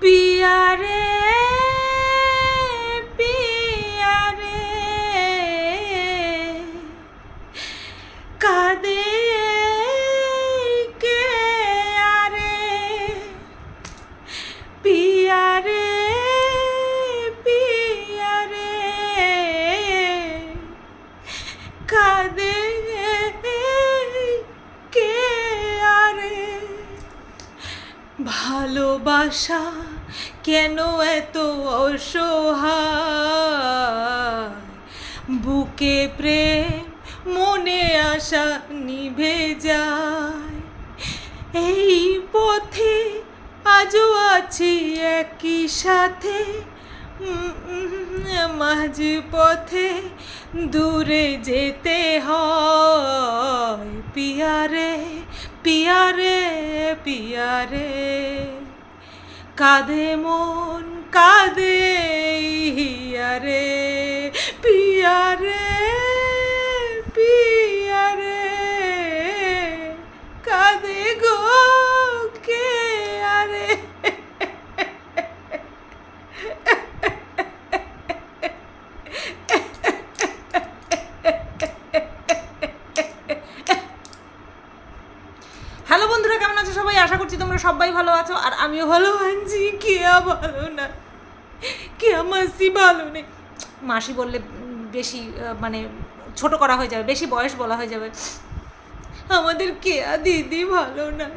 পিয়ারে ভালোবাসা কেন এত অসহায়? বুকে প্রেম, মনে আশা নিভে যায়। এই পথে আজও আছি একই সাথে। মাঝ পথে দূরে যেতে হয়। পিয়ারে পিয়ারে পিয়ারে। কাঁধে মন কাঁধে পিয়ারে পিয়ারে কাঁধে গো কে আরে হ্যালো বন্ধুরা কেমন আছো সবাই আশা করছি তোমরা সবাই ভালো আছো, আর আমিও ভালো আছি। কেয়া ভালো না কেয়া মাসি ভালো নেই। মাসি বললে বেশি মানে ছোট করা হয়ে যাবে, বেশি বয়স বলা হয়ে যাবে। আমাদের কেয়া দিদি ভালো নাই।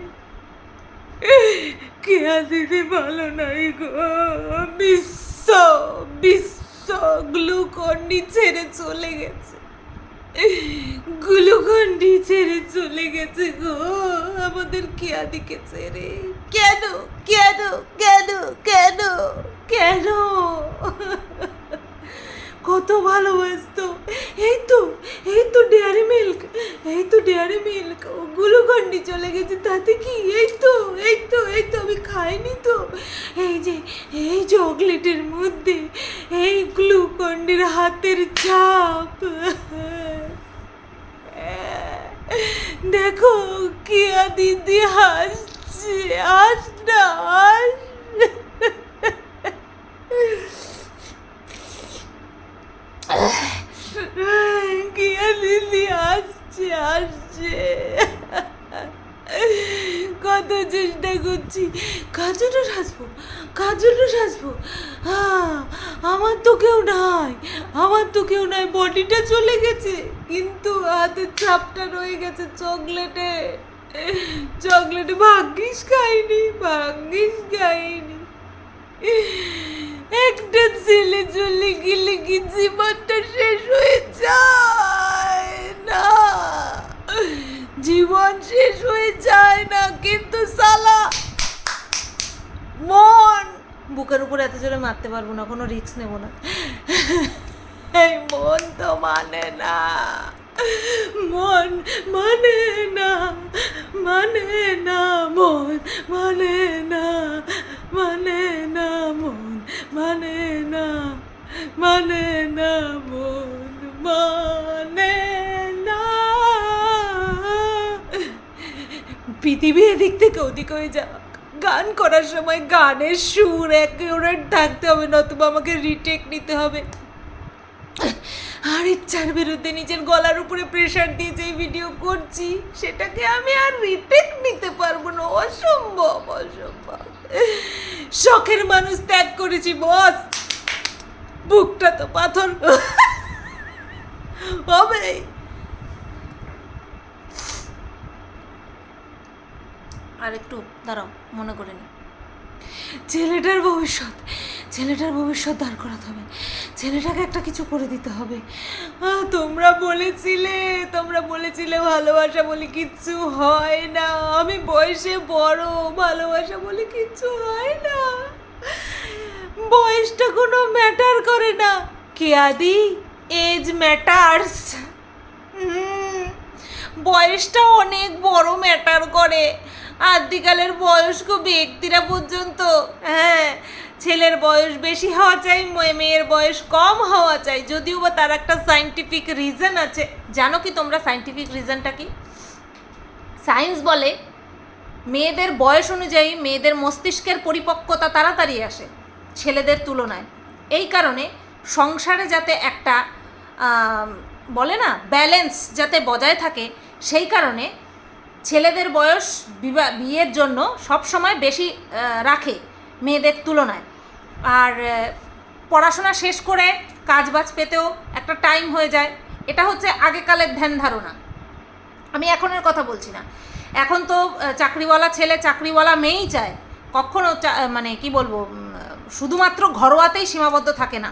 কেয়া দিদি ভালো নাই গো। বিশ্ব বিশ্ব গ্লুকন্ডি ছেড়ে চলে গেছে। গ্লুকন্ডি ছেড়ে চলে গেছে গো। আমাদের কেয়াদিকে ছেড়ে। কেন? কেন? কেন? কেন? কেন? কত ভালোবাসতো। এই তো এই তো ডেয়ারি মিল্ক, এই তো ডেয়ারি মিল্ক। গ্লুকন্ডি চলে গেছে তাতে কি? এই তো এই তো এই তো, আমি খাইনি তো। এই যে, এই চকলেটের মধ্যে এই গ্লুকন্ডির হাতের ছাপ। দেখো কিয়া দিদি হাসছে হাস না হাস কিয়া দিদি হাসছে হাসছে কত চেষ্টা করছি। কাজলও সাজবো কাজলও সাজবো। হ্যাঁ আমার তো কেউ নাই, আমার তো কেউ নাই, বডিটা চলে গেছে, কিন্তু হাতের ছাপটা রয়ে গেছে চকলেটে। চকলেটে ভাগ্যিস খাইনি ভাগ্যিস খাইনি। একটা ছেলে চলে গেলে কি জীবনটা শেষ হয়ে যায়? জীবন শেষ হয়ে যায় না, কিন্তু সালা, মন। বুকের উপর এত জোরে মারতে পারব না, কোনো রিস্ক নেব না। এই মন তো মানে না, মন মানে না মানে না মন মানে না মানে না মন মানে না মানে না মন মানে পৃথিবী এদিক থেকে ওদিক হয়ে যাক। গান করার সময় গানের সুর একেবারে থাকতে হবে, নতুবা আমাকে রিটেক নিতে হবে। আর ইচ্ছার বিরুদ্ধে নিজের গলার উপরে প্রেশার দিয়ে যে ভিডিও করছি, সেটাকে আমি আর রিটেক নিতে পারব না। অসম্ভব অসম্ভব। শখের মানুষ ত্যাগ করেছি বস বুকটা তো পাথর। হবে। আর একটু দাঁড়াও, মনে করে নি। ছেলেটার ভবিষ্যৎ ছেলেটার ভবিষ্যৎ দাঁড় করাতে হবে। ছেলেটাকে একটা কিছু করে দিতে হবে। তোমরা বলেছিলে তোমরা বলেছিলে ভালোবাসা বলে কিচ্ছু হয় না। আমি বয়সে বড়, ভালোবাসা বলে কিচ্ছু হয় না। বয়সটা কোনো ম্যাটার করে না। কেয়াদি এজ ম্যাটার্স বয়সটা অনেক বড় ম্যাটার করে। আদিকালের বয়স্ক ব্যক্তিরা পর্যন্ত। হ্যাঁ ছেলের বয়স বেশি হওয়া চাই মেয়ের বয়স কম হওয়া চাই, যদিও বা তার একটা সাইন্টিফিক রিজন আছে। জানো কি তোমরা সাইন্টিফিক রিজনটা কি? সায়েন্স বলে মেয়েদের বয়স অনুযায়ী মেয়েদের মস্তিষ্কের পরিপক্কতা তাড়াতাড়ি আসে ছেলেদের তুলনায়। এই কারণে সংসারে যাতে একটা বলে না ব্যালেন্স যাতে বজায় থাকে, সেই কারণে ছেলেদের বয়স বিয়ের জন্য সব সময় বেশি রাখে মেয়েদের তুলনায়। আর পড়াশোনা শেষ করে কাজবাজ পেতেও একটা টাইম হয়ে যায়। এটা হচ্ছে আগেকালের ধ্যান ধারণা। আমি এখনের কথা বলছি না। এখন তো চাকরিওয়ালা ছেলে চাকরিওয়ালা মেয়েই চায়। কখনো মানে কি বলব শুধুমাত্র ঘরোয়াতেই সীমাবদ্ধ থাকে না।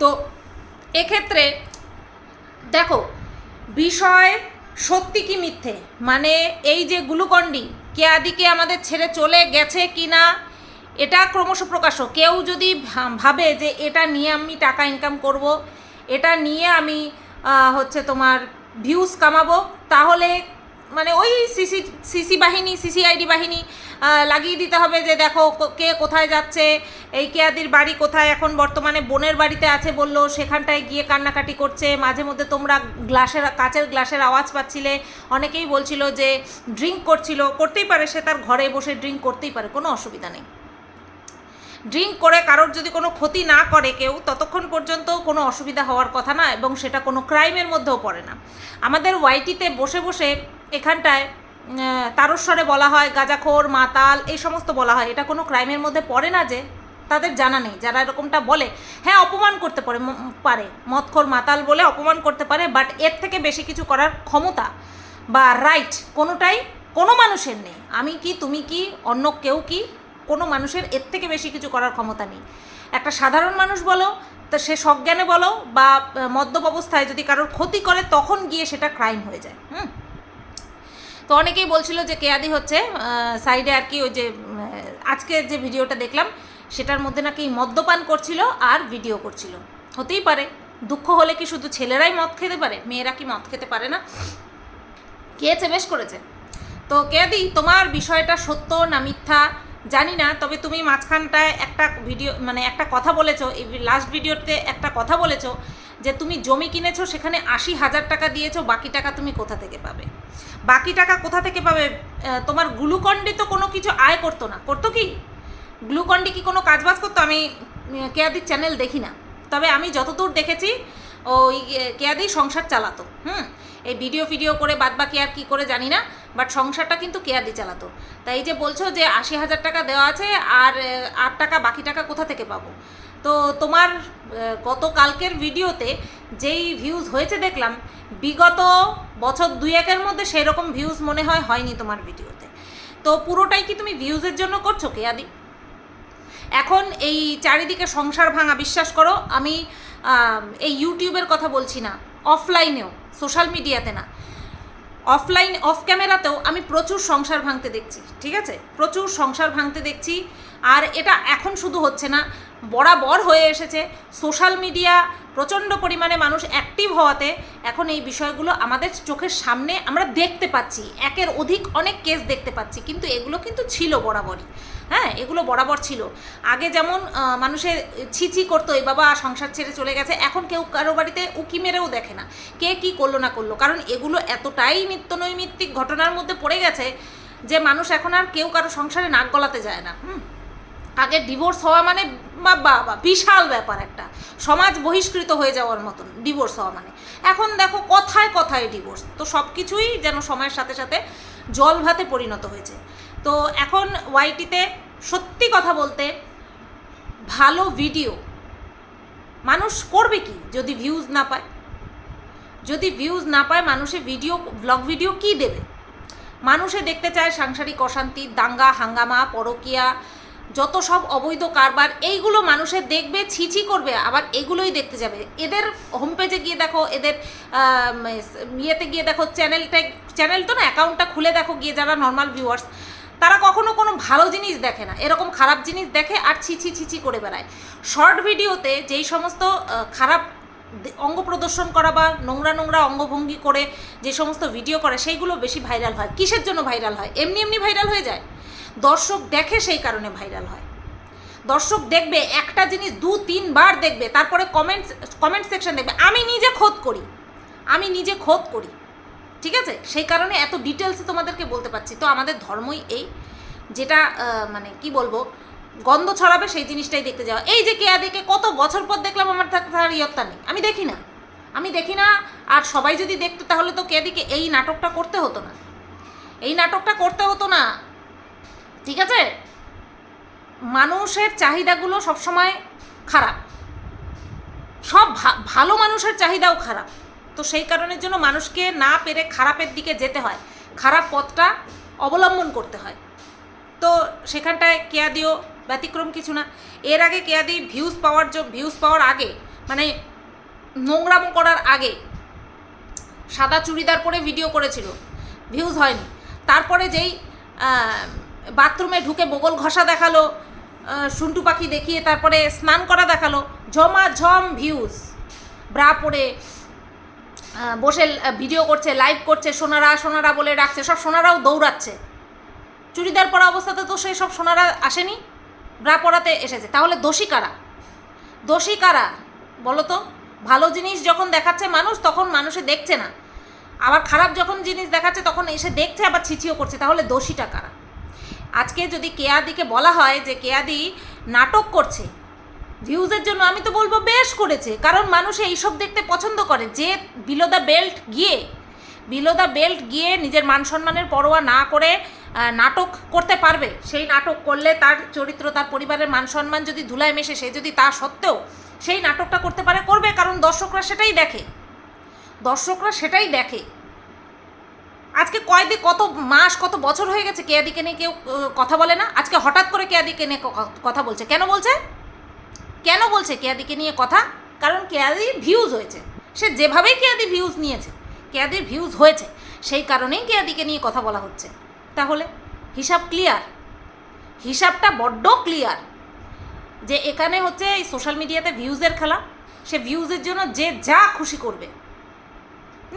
তো এক্ষেত্রে, দেখো, বিষয় সত্যি কি মিথ্যে? মানে এই যে গ্লুকন্ডি কেয়াদিকে আমাদের ছেড়ে চলে গেছে কি না এটা ক্রমশ প্রকাশ কেউ যদি ভাবে যে এটা নিয়ে আমি টাকা ইনকাম করব, এটা নিয়ে আমি হচ্ছে তোমার ভিউজ কামাবো, তাহলে মানে ওই সিসি সিসি বাহিনী, সিসিআইডি বাহিনী লাগিয়ে দিতে হবে যে দেখো কে কোথায় যাচ্ছে, এই কেয়াদির বাড়ি কোথায়, এখন বর্তমানে বোনের বাড়িতে আছে বলল, সেখানটায় গিয়ে কান্নাকাটি করছে। মাঝে মধ্যে তোমরা গ্লাসের, কাচের গ্লাসের আওয়াজ পাচ্ছিলে। অনেকেই বলছিল যে ড্রিঙ্ক করছিল, করতেই পারে সে তার ঘরে বসে ড্রিঙ্ক করতেই পারে, কোনো অসুবিধা নেই। ড্রিঙ্ক করে কারোর যদি কোনো ক্ষতি না করে কেউ, ততক্ষণ পর্যন্ত কোনো অসুবিধা হওয়ার কথা না এবং সেটা কোনো ক্রাইমের মধ্যেও পড়ে না। আমাদের ওয়াইটিতে বসে বসে এখানটায় তারস্বরে বলা হয়, গাজাখোর, মাতাল, এই সমস্ত বলা হয়। এটা কোনো ক্রাইমের মধ্যে পড়ে না যে, তাদের জানা নেই। যারা এরকমটা বলে হ্যাঁ অপমান করতে পারে পারে। মদখোর, মাতাল বলে অপমান করতে পারে, বাট এর থেকে বেশি কিছু করার ক্ষমতা বা রাইট কোনোটাই কোনো মানুষের নেই। আমি কি, তুমি কি, অন্য কেউ কি কোনো মানুষের এর থেকে বেশি কিছু করার ক্ষমতা নেই। একটা সাধারণ মানুষ বলো, তা সে সজ্ঞানে বলো বা মদ্যপ অবস্থায় যদি কারোর ক্ষতি করে, তখন গিয়ে সেটা ক্রাইম হয়ে যায়, হুম? তো অনেকেই বলছিল যে কেয়াদি হচ্ছে সাইডে আর কি ওই যে আজকে যে ভিডিওটা দেখলাম, সেটার মধ্যে নাকি মদ্যপান করছিল আর ভিডিও করছিল। হতেই পারে, দুঃখ হলে কি শুধু ছেলেরাই মদ খেতে পারে? মেয়েরা কি মদ খেতে পারে না? খেয়েছে, বেশ করেছে। তো কেয়াদি তোমার বিষয়টা সত্য না মিথ্যা? জানি না, তবে তুমি মাঝখানটায় একটা ভিডিও মানে একটা কথা বলেছ, এই লাস্ট ভিডিওতে একটা কথা বলেছ যে তুমি জমি কিনেছো, সেখানে আশি হাজার টাকা দিয়েছ, বাকি টাকা তুমি কোথা থেকে পাবে? বাকি টাকা কোথা থেকে পাবে? তোমার গ্লুকন্ডি তো কোনো কিছু আয় করতো না। করতো কি? গ্লুকন্ডি কি কোনো কাজবাজ করতো? আমি কেয়াদির চ্যানেল দেখি না। তবে আমি যতদূর দেখেছি, ওই কেয়াদি সংসার চালাতো। হুম? এই ভিডিও ফিডিও করে বাদ বাকি আর কী করে জানি না। বাট সংসারটা কিন্তু কেয়াদি চালাতো। তাই যে বলছো যে আশি হাজার টাকা দেওয়া আছে আর আট টাকা বাকি টাকা কোথা থেকে পাবো? তো তোমার আহ, গতকালকের ভিডিওতে যেই ভিউজ হয়েছে দেখলাম বিগত বছর দুই একের মধ্যে সেই রকম ভিউজ মনে হয় হয়নি তোমার ভিডিওতে। তো পুরোটাই কি তুমি ভিউজের জন্য করছ কেয়াদি? এখন এই চারিদিকে সংসার ভাঙা বিশ্বাস করো আমি এই ইউটিউবের কথা বলছি না অফলাইনেও সোশ্যাল মিডিয়াতে না। অফলাইন অফ ক্যামেরাতেও আমি প্রচুর সংসার ভাঙতে দেখছি, ঠিক আছে? প্রচুর সংসার ভাঙতে দেখছি। আর এটা এখন শুধু হচ্ছে না, বরাবর হয়ে এসেছে। সোশ্যাল মিডিয়া প্রচণ্ড পরিমাণে মানুষ অ্যাক্টিভ হওয়াতে এখন এই বিষয়গুলো আমাদের চোখের সামনে আমরা দেখতে পাচ্ছি। একের অধিক অনেক কেস দেখতে পাচ্ছি, কিন্তু এগুলো কিন্তু ছিল বরাবরই। হ্যাঁ এগুলো বরাবর ছিল। আগে যেমন মানুষের ছিছি করতো এই বাবা, সংসার ছেড়ে চলে গেছে। এখন কেউ কারও বাড়িতে উকি মেরেও দেখে না। কে কি করল না করল? কারণ এগুলো এতটাই নিত্য নৈমিত্তিক ঘটনার মধ্যে পড়ে গেছে যে মানুষ এখন আর কেউ কারও সংসারে নাক গলাতে যায় না। হুম? আগে ডিভোর্স হওয়া মানে বা বাবা বিশাল ব্যাপার একটা। সমাজ বহিষ্কৃত হয়ে যাওয়ার মতন, ডিভোর্স হওয়া মানে। এখন দেখো, কথায় কথায় ডিভোর্স। তো সব কিছুই যেন সময়ের সাথে সাথে জল ভাতে পরিণত হয়েছে। তো এখন ওয়াইটিতে সত্যি কথা বলতে ভালো ভিডিও মানুষ করবে কি যদি ভিউজ না পায়? যদি ভিউজ না পায়, মানুষে ভিডিও ব্লগ ভিডিও কি দেবে? মানুষে দেখতে চায় সাংসারিক অশান্তি, দাঙ্গা, হাঙ্গামা, পরকিয়া, যত সব অবৈধ কারবার, এইগুলো মানুষে দেখবে, ছিছি করবে, আবার এগুলোই দেখতে যাবে। এদের হোম পেজে গিয়ে দেখো, এদের ইয়েতে গিয়ে দেখো চ্যানেলটা চ্যানেল তো না অ্যাকাউন্টটা খুলে দেখো, গিয়ে যারা নর্মাল ভিউয়ার্স তারা কখনো কোনো ভালো জিনিস দেখে না। এরকম খারাপ জিনিস দেখে আর ছিছি ছিছি করে বেড়ায়। শর্ট ভিডিওতে যেই সমস্ত খারাপ অঙ্গ প্রদর্শন করা বা নোংরা নোংরা অঙ্গভঙ্গি করে যে সমস্ত ভিডিও করে, সেইগুলো বেশি ভাইরাল হয়। কিসের জন্য ভাইরাল হয়? এমনি এমনি ভাইরাল হয়ে যায়। দর্শক দেখে সেই কারণে ভাইরাল হয়। দর্শক দেখবে, একটা জিনিস দু তিনবার দেখবে, তারপরে কমেন্ট কমেন্ট সেকশন দেখবে, আমি নিজে খোদ করি। আমি নিজে খোদ করি। ঠিক আছে? সেই কারণে এত ডিটেলসে তোমাদেরকে বলতে পারছি। তো আমাদের ধর্মই এই। যেটা মানে কি বলব? গন্ধ ছড়াবে সেই জিনিসটাই দেখতে যাওয়া। এই যে কেয়াদিকে কত বছর পর দেখলাম আমার তার ইয়ত্তা নেই। আমি দেখি না। আমি দেখি না, আর সবাই যদি দেখতো তাহলে তো কেয়াদিকে এই নাটকটা করতে হতো না। এই নাটকটা করতে হতো না। ঠিক আছে? মানুষের চাহিদাগুলো সবসময় খারাপ। সব ভালো মানুষের চাহিদাও খারাপ। তো সেই কারণের জন্য মানুষকে না পেরে খারাপের দিকে যেতে হয়। খারাপ পথটা অবলম্বন করতে হয়। তো সেখানটায় কেয়াদিও ব্যতিক্রম কিছু না। এর আগে কেয়াদি ভিউজ পাওয়ার জন্য ভিউজ পাওয়ার আগে মানে নোংরামো করার আগে। সাদা চুড়িদার পরে ভিডিও করেছিল। ভিউজ হয়নি। তারপরে যেই বাথরুমে ঢুকে বগল ঘষা দেখাল সুন্টু পাখি দেখিয়ে তারপরে স্নান করা দেখাল, ঝমা ঝম ভিউজ ব্রা পরে বসে ভিডিও করছে লাইভ করছে, সোনারা সোনারা বলে রাখছে, সব সোনারাও দৌড়াচ্ছে। চুড়িদার পরা অবস্থাতে তো সেই সব সোনারা আসেনি ব্রা পরাতে এসেছে। তাহলে দোষী কারা? দোষী কারা? বলো তো। ভালো জিনিস যখন দেখাচ্ছে মানুষ, তখন মানুষে দেখছে না। আবার খারাপ যখন জিনিস দেখাচ্ছে, তখন এসে দেখছে, আবার ছিছিও করছে। তাহলে দোষীটা কারা? আজকে যদি কেয়াদিকে বলা হয় যে, কেয়াদি নাটক করছে ভিউজের জন্য আমি তো বলব বেশ করেছে। কারণ মানুষ এইসব দেখতে পছন্দ করে। যে বিলো দ্য বেল্ট গিয়ে বিলো দ্য বেল্ট গিয়ে নিজের মান সম্মানের পরোয়া না করে নাটক করতে পারবে। সেই নাটক করলে তার চরিত্র, তার পরিবারের মান সম্মান যদি ধুলায় মেশে, সে যদি তা সত্ত্বেও সেই নাটকটা করতে পারে, করবে। কারণ দর্শকরা সেটাই দেখে। দর্শকরা সেটাই দেখে। আজকে কয়দিন, কত মাস, কত বছর হয়ে গেছে কেয়াদিকে নিয়ে কেউ কথা বলে না? আজকে হঠাৎ করে কেয়াদিকে নিয়ে কথা বলছে? কেন বলছে? কেন বলছে কেয়াদিকে নিয়ে কথা? কারণ কেয়াদি ভিউজ হয়েছে। সে যেভাবেই কেয়াদি ভিউজ নিয়েছে, কেয়াদির ভিউজ হয়েছে, সেই কারণেই কেয়াদিকে নিয়ে কথা বলা হচ্ছে। তাহলে হিসাব ক্লিয়ার হিসাবটা বড্ড ক্লিয়ার যে এখানে হচ্ছে এই সোশ্যাল মিডিয়াতে ভিউজের খেলা, সে ভিউজের জন্য যে যা খুশি করবে।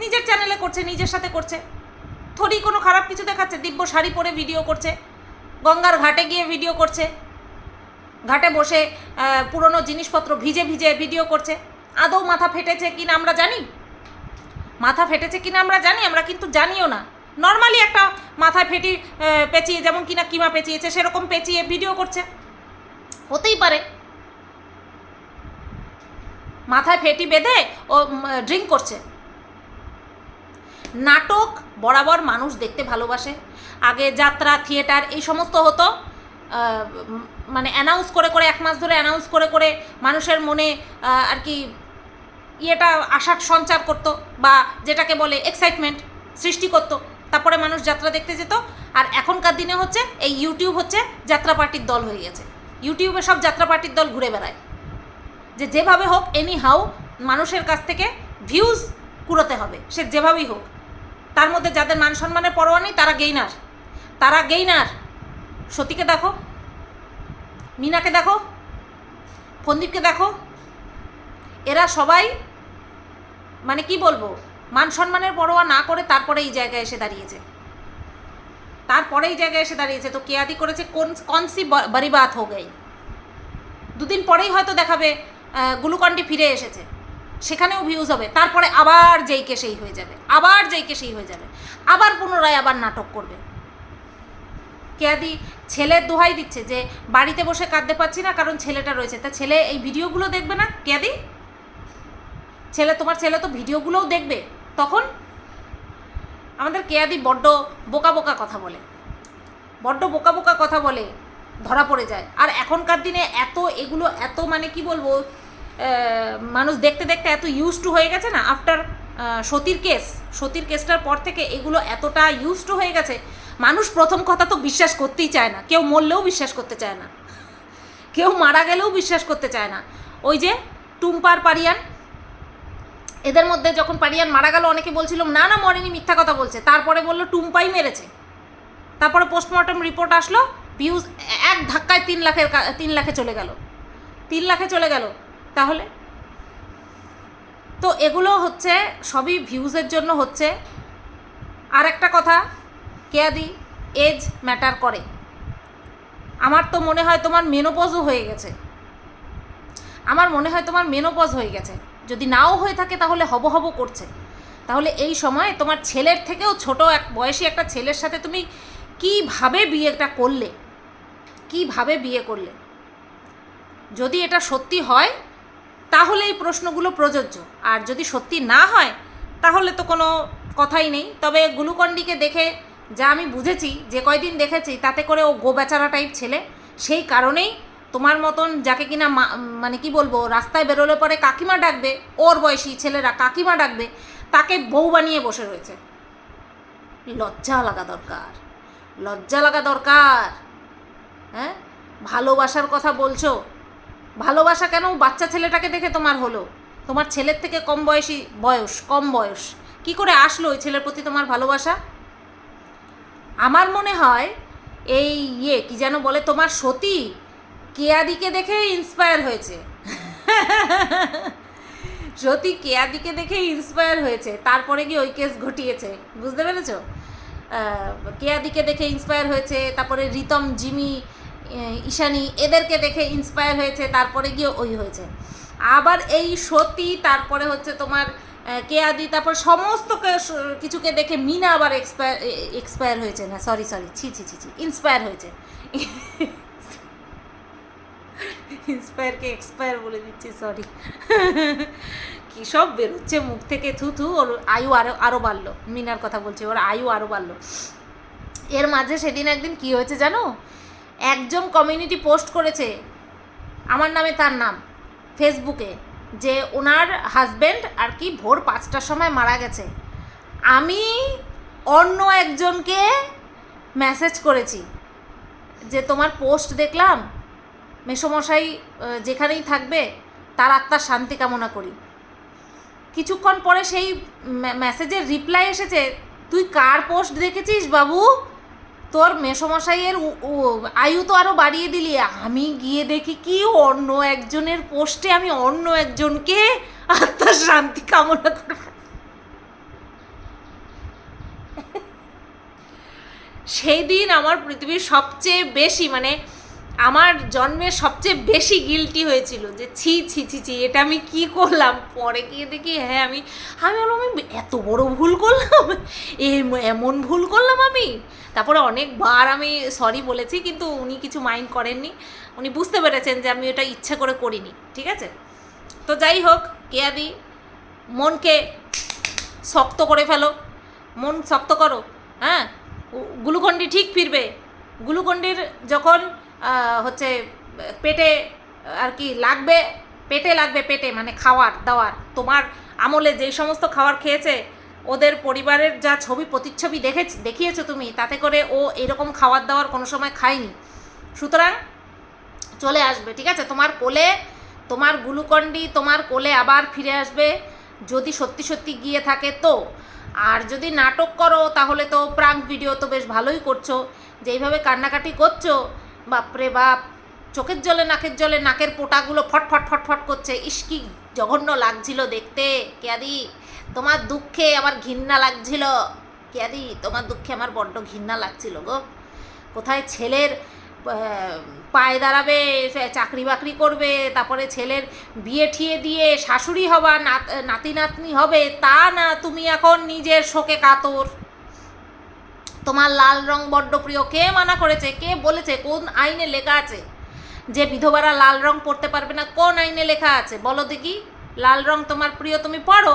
নিজের চ্যানেলে করছে, নিজের সাথে করছে। থরি কোনো খারাপ কিছু দেখাচ্ছে, দিব্য শাড়ি পরে ভিডিও করছে, গঙ্গার ঘাটে গিয়ে ভিডিও করছে। ঘাটে বসে পুরনো জিনিসপত্র ভিজে ভিজে ভিডিও করছে। আদৌ মাথা ফেটেছে কিনা আমরা জানি? মাথা ফেটেছে কিনা আমরা জানি, আমরা কিন্তু জানিও না। নর্মালি একটা মাথায় ফেটি পেঁচিয়ে, যেমন কিনা কিমা পেঁচিয়েছে, সেরকম পেঁচিয়ে ভিডিও করছে। হতেই পারে। মাথায় ফেটি বেঁধে ও ড্রিঙ্ক করছে। নাটক বরাবর মানুষ দেখতে ভালোবাসে। আগে যাত্রা, থিয়েটার, এই সমস্ত হতো। মানে অ্যানাউন্স করে করে, এক মাস ধরে অ্যানাউন্স করে করে মানুষের মনে আর কি ইয়েটা আশার সঞ্চার করতো বা যেটাকে বলে এক্সাইটমেন্ট সৃষ্টি করতো। তারপরে মানুষ যাত্রা দেখতে যেত। আর এখনকার দিনে হচ্ছে এই ইউটিউব হচ্ছে যাত্রা পার্টির দল হয়ে গেছে। ইউটিউবে সব যাত্রা পার্টির দল ঘুরে বেড়ায়। যে যেভাবে হোক এনি হাউ মানুষের কাছ থেকে ভিউজ কুড়োতে হবে। সে যেভাবেই হোক। তার মধ্যে যাদের মান সম্মানের পরোয়া নেই, তারা গেইনার তারা গেইনার সতীকে দেখো মিনাকে দেখো ফন্দীপকে দেখো। এরা সবাই মানে কি বলব মান সম্মানের পরোয়া না করে তারপরে এই জায়গায় এসে দাঁড়িয়েছে। তারপরে এই জায়গায় এসে দাঁড়িয়েছে। তো কেয়াদি করেছে? কোন কনসি বড়ি বাত হো গই। দুদিন পরেই হয়তো দেখাবে আহ, গ্লুকন্ডি ফিরে এসেছে। সেখানেও ভিউজ হবে। তারপরে আবার যেইকে সেই হয়ে যাবে। আবার যেইকে সেই হয়ে যাবে। আবার পুনরায় আবার নাটক করবে। কেয়াদি ছেলের দোহাই দিচ্ছে যে বাড়িতে বসে কাঁদতে পারছি না, কারণ ছেলেটা রয়েছে। তা ছেলে এই ভিডিওগুলো দেখবে না? কেয়াদি? ছেলে, তোমার ছেলে তো ভিডিওগুলোও দেখবে। তখন আমাদের কেয়াদি বড্ড বোকা বোকা কথা বলে। বড্ড বোকা বোকা কথা বলে, ধরা পড়ে যায়। আর এখনকার দিনে এত এগুলো এত মানে কি বলব মানুষ দেখতে দেখতে এত ইউজ টু হয়ে গেছে না আফটার সতীর কেস, সতীর কেসটার পর থেকে এগুলো এতটা ইউজড হয়ে গেছে। মানুষ প্রথম কথা তো বিশ্বাস করতেই চায় না। কেউ মরলেও বিশ্বাস করতে চায় না। কেউ মারা গেলেও বিশ্বাস করতে চায় না। ওই যে টুম্পার পারিয়ান, এদের মধ্যে যখন পারিয়ান মারা গেল, অনেকে বলছিল, না না, মরেনি, মিথ্যা কথা বলছে। তারপরে বলল, টুম্পাই মেরেছে। তারপরে পোস্টমর্টম রিপোর্ট আসলো ভিউজ এক ধাক্কায় তিন লাখের তিন লাখে চলে গেল। তিন লাখে চলে গেল। তাহলে তো এগুলো হচ্ছে, সবই ভিউজের জন্য হচ্ছে। আর একটা কথা কেয়াদি এজ ম্যাটার করে। আমার তো মনে হয় তোমার মেনোপজও হয়ে গেছে। আমার মনে হয় তোমার মেনোপজ হয়ে গেছে। যদি নাও হয়ে থাকে তাহলে হব হব করছে। তাহলে এই সময় তোমার ছেলের থেকেও ছোট এক বয়সী একটা ছেলের সাথে তুমি কীভাবে বিয়েটা করলে? কীভাবে বিয়ে করলে? যদি এটা সত্যি হয় তাহলে এই প্রশ্নগুলো প্রযোজ্য। আর যদি সত্যি না হয়, তাহলে তো কোনো কথাই নেই। তবে গ্লুকন্ডিকে দেখে যা আমি বুঝেছি, যে কয়দিন দেখেছি, তাতে করে ও গোবেচারা টাইপ ছেলে, সেই কারণেই তোমার মতন যাকে কিনা মানে কি বলব, রাস্তায় বেরোলে পরে কাকিমা ডাকবে, ওর বয়সী ছেলেরা কাকিমা ডাকবে, তাকে বউ বানিয়ে বসে রয়েছে। লজ্জা লাগা দরকার। লজ্জা লাগা দরকার। হ্যাঁ? ভালোবাসার কথা বলছো ভালোবাসা কেন? বাচ্চা ছেলেটাকে দেখে তোমার হলো। তোমার ছেলের থেকে কম বয়সী বয়স, কম বয়স। কি করে আসলো ওই ছেলের প্রতি তোমার ভালোবাসা? আমার মনে হয় এই ইয়ে কি যেন বলে, তোমার সতী কেয়াদিকে দেখে ইন্সপায়ার হয়েছে। সতী কেয়াদিকে দেখে ইন্সপায়ার হয়েছে। তারপরে গিয়ে ওই কেস ঘটিয়েছে। বুঝতে পেরেছ? কেয়াদিকে দেখে ইন্সপায়ার হয়েছে। তারপরে রিতম, জিমি ঈশানী এদেরকে দেখে ইন্সপায়ার হয়েছে, তারপরে গিয়ে ওই হয়েছে। আবার এই সতী, তারপরে হচ্ছে তোমার কেয়াদি তারপর সমস্ত কিছুকে দেখে মিনা আবার এক্সপায়ার এক্সপায়ার হয়েছে না সরি সরি ছি ছি ছি ছি ইন্সপায়ার হয়েছে। ইন্সপায়ারকে এক্সপায়ার বলে দিচ্ছি সরি কী সব বেরোচ্ছে মুখ থেকে থু থু, ওর আয়ু আরও আরও বাড়লো। মিনার কথা বলছি, ওর আয়ু আরও বাড়লো। এর মাঝে সেদিন একদিন কি হয়েছে জানো? একজন কমিউনিটি পোস্ট করেছে, আমার নামে তার নাম ফেসবুকে যে ওনার হাজবেন্ড আর কি ভোর পাঁচটার সময় মারা গেছে। আমি অন্য একজনকে মেসেজ করেছি, যে তোমার পোস্ট দেখলাম, মেসোমশাই যেখানেই থাকবে, তার আত্মার শান্তি কামনা করি। কিছুক্ষণ পরে সেই মেসেজের রিপ্লাই এসেছে, তুই কার পোস্ট দেখেছিস বাবু? তোর মেসোমশাইয়ের আয়ু তো আরও বাড়িয়ে দিলি। আমি গিয়ে দেখি কি অন্য একজনের পোস্টে আমি অন্য একজনকে আত্মার শান্তি কামনা করব সেই দিন আমার পৃথিবীর সবচেয়ে বেশি মানে আমার জন্মের সবচেয়ে বেশি গিলটি হয়েছিল যে, ছি ছি ছি ছি, এটা আমি কি করলাম? পরে গিয়ে দেখি হ্যাঁ আমি আমি বললাম আমি এত বড় ভুল করলাম? এমন ভুল করলাম আমি? তারপরে অনেকবার আমি সরি বলেছি, কিন্তু উনি কিছু মাইন্ড করেননি। উনি বুঝতে পেরেছেন যে আমি এটা ইচ্ছা করে করিনি, ঠিক আছে? তো যাই হোক, কেয়াদি, মনকে শক্ত করে ফেলো। মন শক্ত করো হ্যাঁ? গ্লুকন্ডি ঠিক ফিরবে। গ্লুকন্ডির যখন হচ্ছে, পেটে, আর কি, লাগবে, পেটে লাগবে, পেটে মানে খাওয়ার, দাওয়ার, তোমার আমলে যেই সমস্ত খাবার খেয়েছে ওদের পরিবারের যা ছবি, প্রতিচ্ছবি দেখেছ, দেখিয়েছো তুমি, তাতে করে ও এরকম খাবার দাওয়ার কোনো সময় খায়নি। সুতরাং চলে আসবে, ঠিক আছে? তোমার কোলে, তোমার গ্লুকন্ডি, তোমার কোলে আবার ফিরে আসবে, যদি সত্যি সত্যি গিয়ে থাকে তো। আর যদি নাটক করো, তাহলে তো প্রাঙ্ক ভিডিও তো বেশ ভালোই করছ। যেইভাবে কান্নাকাটি করছ, বাপরে বাপ, চোখের জলে, নাকের জলে, নাকের পোটাগুলো ফটফট ফটফট করছে। ইস, কি জঘন্য লাগছিল দেখতে, কেয়াদি। তোমার দুঃখে আমার ঘৃণা লাগছিল। কেয়াদি তোমার দুঃখে আমার বড্ড ঘৃণা লাগছিল গো। কোথায় ছেলের পায়ে দাঁড়াবে চাকরি বাকরি করবে, তারপরে ছেলের বিয়ে ঠিয়ে দিয়ে শাশুড়ি হবা নাতি নাতনি হবে, তা না, তুমি এখন নিজের শোকে কাতর। তোমার লাল রং বড্ড প্রিয়। কে মানা করেছে? কে বলেছে? কোন আইনে লেখা আছে? যে বিধবারা লাল রং পড়তে পারবে না, কোন আইনে লেখা আছে? বলো দেখি। লাল রং তোমার প্রিয়, তুমি পড়ো।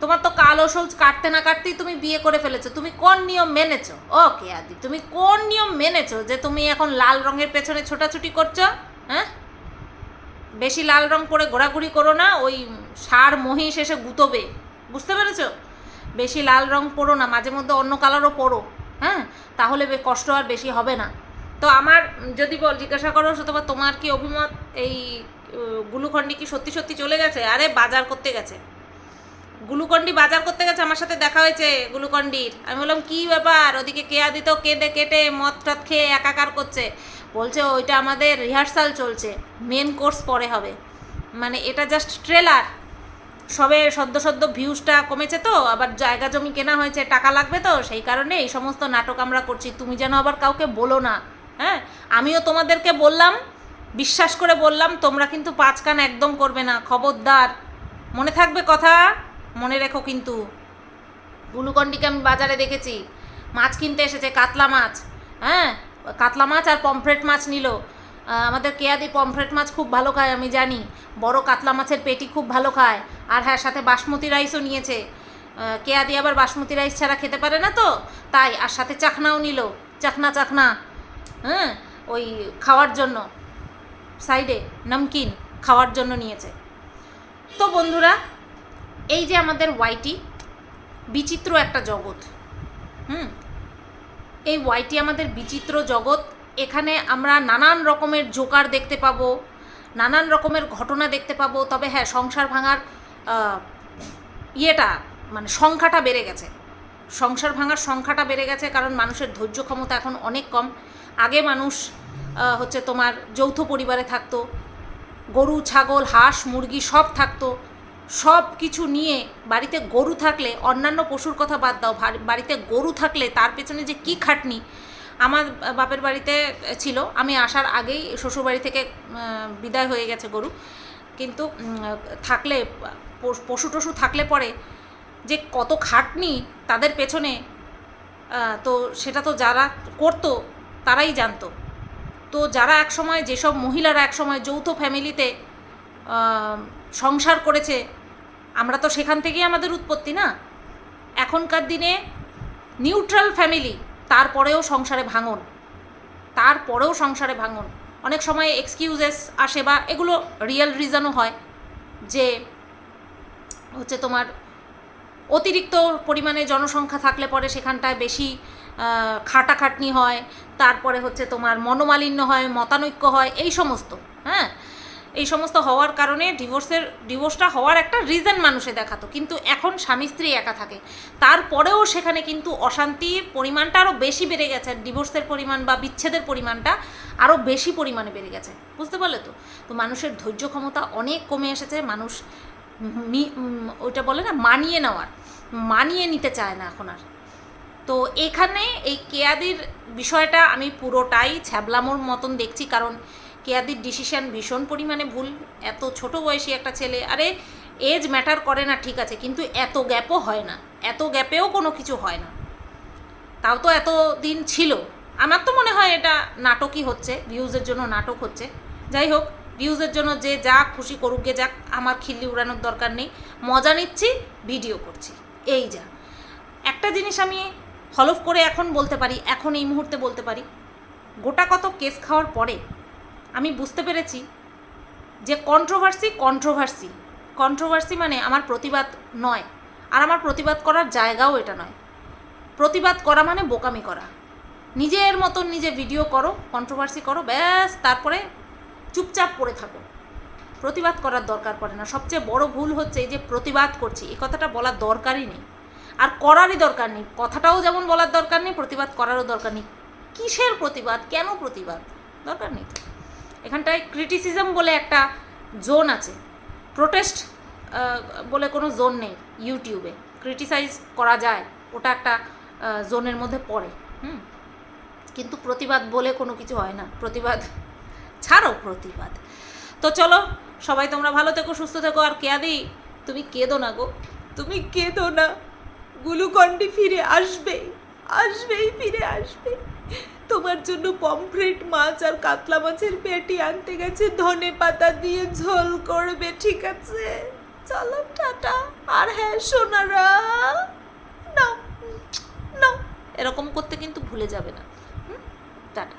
তোমার তো কালো সবুজ কাটতে না কাটতেই তুমি বিয়ে করে ফেলেছো। তুমি কোন নিয়ম মেনেছো? ওকে, আদি, তুমি কোন নিয়ম মেনেছো যে তুমি এখন লাল রঙের পেছনে ছোটাছুটি করছ? হ্যাঁ? বেশি লাল রং করে ঘোরাঘুরি করো না, ওই সার মহিষ এসে গুতবে। বুঝতে পেরেছ? বেশি লাল রং পরো না, মাঝে মধ্যে অন্য কালারও পরো। হ্যাঁ? তাহলে কষ্ট আর বেশি হবে না। তো আমার যদি বল, জিজ্ঞাসা করো, অথবা তোমার কি অভিমত এই গুলুখণ্ডি কি সত্যি সত্যি চলে গেছে? আরে, বাজার করতে গেছে। গ্লুকন্ডি বাজার করতে গেছে, আমার সাথে দেখা হয়েছে গ্লুকন্ডির আমি বললাম, কি ব্যাপার? ওদিকে কেয়া দিত কেঁদে কেটে মদ টদ খেয়ে একাকার করছে? বলছে, ওইটা আমাদের রিহার্সাল চলছে মেন কোর্স পরে হবে। মানে এটা জাস্ট ট্রেলার সবে সদ্য সদ্য ভিউজটা কমেছে তো, আবার জায়গা জমি কেনা হয়েছে, টাকা লাগবে তো, সেই কারণে এই সমস্ত নাটক আমরা করছি। তুমি যেন আবার কাউকে বলো না হ্যাঁ? আমিও তোমাদেরকে বললাম, বিশ্বাস করে বললাম, তোমরা কিন্তু পাঁচ কান একদম করবে না, খবরদার। মনে থাকবে কথা? মনে রেখো কিন্তু। গ্লুকন্ডিকে আমি বাজারে দেখেছি। মাছ কিনতে এসেছে, কাতলা মাছ। হ্যাঁ? কাতলা মাছ আর পমফ্রেট মাছ নিল। আমাদের কেয়াদি পমফ্রেট মাছ খুব ভালো খায়, আমি জানি। বড় কাতলা মাছের পেটি খুব ভালো খায়। আর হ্যাঁ সাথে বাসমতি রাইসও নিয়েছে। কেয়াদি আবার বাসমতি রাইস ছাড়া খেতে পারে না তো? তাই, আর সাথে চাখনাও নিল। চাখনা চাখনা। হ্যাঁ? ওই খাওয়ার জন্য। সাইডে, নমকিন খাওয়ার জন্য নিয়েছে। তো বন্ধুরা এই যে আমাদের ওয়াইটি বিচিত্র একটা জগৎ। হুম? এই ওয়াইটি আমাদের বিচিত্র জগৎ। এখানে আমরা নানান রকমের জোকার দেখতে পাবো, নানান রকমের ঘটনা দেখতে পাবো। তবে হ্যাঁ সংসার ভাঙার ইয়েটা মানে সংখ্যাটা বেড়ে গেছে। সংসার ভাঙার সংখ্যাটা বেড়ে গেছে কারণ মানুষের ধৈর্য ক্ষমতা এখন অনেক কম। আগে মানুষ হচ্ছে তোমার যৌথ পরিবারে থাকতো, গরু, ছাগল, হাঁস, মুরগি সব থাকতো। সব কিছু নিয়ে বাড়িতে গরু থাকলে, অন্যান্য পশুর কথা বাদ দাও বাড়িতে গরু থাকলে তার পেছনে যে কি খাটনি? আমার বাপের বাড়িতে ছিল, আমি আসার আগেই শ্বশুরবাড়ি থেকে বিদায় হয়ে গেছে গরু। কিন্তু থাকলে, পশু- টশু থাকলে পরে যে কত খাটনি তাদের পেছনে তো সেটা তো যারা করতো, তারাই জানতো। তো যারা একসময়, যেসব মহিলারা একসময় যৌথ ফ্যামিলিতে সংসার করেছে আমরা তো সেখান থেকেই আমাদের উৎপত্তি না? এখনকার দিনে নিউট্রাল ফ্যামিলি তারপরেও সংসারে ভাঙন। তারপরেও সংসারে ভাঙন। অনেক সময় এক্সকিউজেস আসে বা এগুলো রিয়েল রিজনও হয় যে হচ্ছে তোমার অতিরিক্ত পরিমাণে জনসংখ্যা থাকলে পরে সেখানটায় বেশি খাটাখাটনি হয়, তারপরে হচ্ছে তোমার মনোমালিন্য হয়, মতানৈক্য হয়, এই সমস্ত হ্যাঁ? এই সমস্ত হওয়ার কারণে ডিভোর্সের ডিভোর্সটা হওয়ার একটা রিজন মানুষে দেখাতো। কিন্তু এখন স্বামী স্ত্রী একা থাকে। তারপরেও সেখানে কিন্তু অশান্তির পরিমাণটা আরও বেশি বেড়ে গেছে। ডিভোর্সের পরিমাণ বা বিচ্ছেদের পরিমাণটা আরও বেশি পরিমাণে বেড়ে গেছে। বুঝতে পারলে তো? তো মানুষের ধৈর্য ক্ষমতা অনেক কমে এসেছে। মানুষ ওইটা বলে না, মানিয়ে নেওয়ার। মানিয়ে নিতে চায় না এখন আর। তো এখানে এই কেয়াদির বিষয়টা আমি পুরোটাই ছ্যাবলামোর মতন দেখছি। কারণ কেয়াদির ডিসিশন ভীষণ পরিমাণে ভুল। এত ছোট বয়সী একটা ছেলে, আরে এজ ম্যাটার করে না, ঠিক আছে, কিন্তু এত গ্যাপও হয় না, এত গ্যাপেও কোনো কিছু হয় না। তাও তো এত দিন ছিল। আমার তো মনে হয় এটা নাটকই হচ্ছে ভিউজের জন্য নাটক হচ্ছে। যাই হোক ভিউজের জন্য যে যা খুশি করুক গে যাক, আমার খিল্লি উড়ানোর দরকার নেই। মজা নিচ্ছি ভিডিও করছি। এই যা। একটা জিনিস আমি হলফ করে এখন বলতে পারি, এখন এই মুহূর্তে বলতে পারি, গোটা কত কেস খাওয়ার পরে আমি বুঝতে পেরেছি যে কন্ট্রোভার্সি কন্ট্রোভার্সি কন্ট্রোভার্সি মানে আমার প্রতিবাদ নয়। আর আমার প্রতিবাদ করার জায়গাও এটা নয়। প্রতিবাদ করা মানে বোকামি করা। নিজের মতন নিজে ভিডিও করো কন্ট্রোভার্সি করো, ব্যাস, তারপরে চুপচাপ করে থাকো। প্রতিবাদ করার দরকার পড়ে না। সবচেয়ে বড় ভুল হচ্ছে এই যে প্রতিবাদ করছি এই কথাটা বলার দরকারই নেই। আর করারই দরকার নেই। কথাটাও যেমন বলার দরকার নেই, প্রতিবাদ করারও দরকার নেই। কিসের প্রতিবাদ? কেন প্রতিবাদ? দরকার নেই এখানটায় ক্রিটিসিজম বলে একটা জোন আছে। প্রোটেস্ট বলে কোনো জোন নেই ইউটিউবে ক্রিটিসাইজ করা যায়, ওটা একটা জোনের মধ্যে পড়ে, হুম? কিন্তু প্রতিবাদ বলে কোনো কিছু হয় না। প্রতিবাদ, ছাড়ো প্রতিবাদ। তো চলো, সবাই তোমরা ভালো থেকো, সুস্থ থেকো। আর কেয়াদি তুমি কেঁদো না গো। তুমি কেঁদো না। গুলুকন্ডি ফিরে আসবে, আসবেই, ফিরে আসবে। তোমার জন্য পমফ্রেট মাছ আর কাতলা মাছের পেটি আনতে গেছে। ধনে পাতা দিয়ে ঝোল করবে, ঠিক আছে? চলো, টাটা। আর হ্যাঁ সোনারা। না না এরকম করতে কিন্তু ভুলে যাবে না। টাটা।